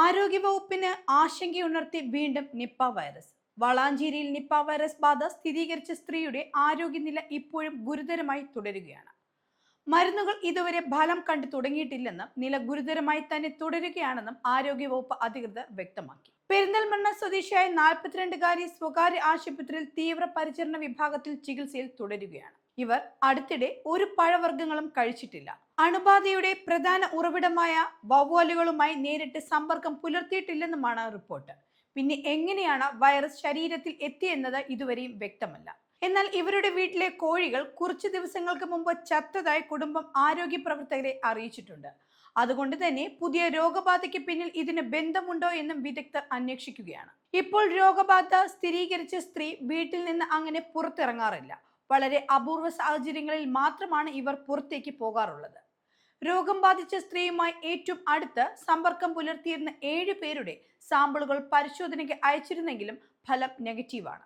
ആരോഗ്യവകുപ്പിന് ആശങ്കയുണർത്തി വീണ്ടും Nipah virus. വളാഞ്ചേരിയിൽ നിപ്പ വൈറസ് ബാധ സ്ഥിരീകരിച്ച സ്ത്രീയുടെ ആരോഗ്യനില ഇപ്പോഴും ഗുരുതരമായി തുടരുകയാണ്. മരുന്നുകൾ ഇതുവരെ ഫലം കണ്ടു തുടങ്ങിയിട്ടില്ലെന്നും നില ഗുരുതരമായി തന്നെ തുടരുകയാണെന്നും ആരോഗ്യവകുപ്പ് അധികൃതർ വ്യക്തമാക്കി. പെരിന്തൽമണ്ണ സ്വദേശിയായ നാൽപ്പത്തിരണ്ടുകാരി സ്വകാര്യ ആശുപത്രിയിൽ തീവ്ര പരിചരണ വിഭാഗത്തിൽ ചികിത്സയിൽ തുടരുകയാണ്. ഇവർ അടുത്തിടെ ഒരു പഴവർഗങ്ങളും കഴിച്ചിട്ടില്ല. അണുബാധയുടെ പ്രധാന ഉറവിടമായ വവ്വാലുകളുമായി നേരിട്ട് സമ്പർക്കം പുലർത്തിയിട്ടില്ലെന്നുമാണ് റിപ്പോർട്ട്. പിന്നെ എങ്ങനെയാണ് വൈറസ് ശരീരത്തിൽ എത്തിയെന്നത് ഇതുവരെയും വ്യക്തമല്ല. എന്നാൽ ഇവരുടെ വീട്ടിലെ കോഴികൾ കുറച്ച് ദിവസങ്ങൾക്ക് മുമ്പ് ചത്തതായി കുടുംബം ആരോഗ്യ പ്രവർത്തകരെ അറിയിച്ചിട്ടുണ്ട്. അതുകൊണ്ട് തന്നെ പുതിയ രോഗബാധയ്ക്ക് പിന്നിൽ ഇതിന് ബന്ധമുണ്ടോ എന്നും വിദഗ്ധർ അന്വേഷിക്കുകയാണ്. ഇപ്പോൾ രോഗബാധ സ്ഥിരീകരിച്ച സ്ത്രീ വീട്ടിൽ നിന്ന് അങ്ങനെ പുറത്തിറങ്ങാറില്ല. വളരെ അപൂർവ സാഹചര്യങ്ങളിൽ മാത്രമാണ് ഇവർ പുറത്തേക്ക് പോകാറുള്ളത്. രോഗം ബാധിച്ച സ്ത്രീയുമായി ഏറ്റവും അടുത്ത് സമ്പർക്കം പുലർത്തിയിരുന്ന ഏഴ് പേരുടെ സാമ്പിളുകൾ പരിശോധനയ്ക്ക് അയച്ചിരുന്നെങ്കിലും ഫലം നെഗറ്റീവാണ്.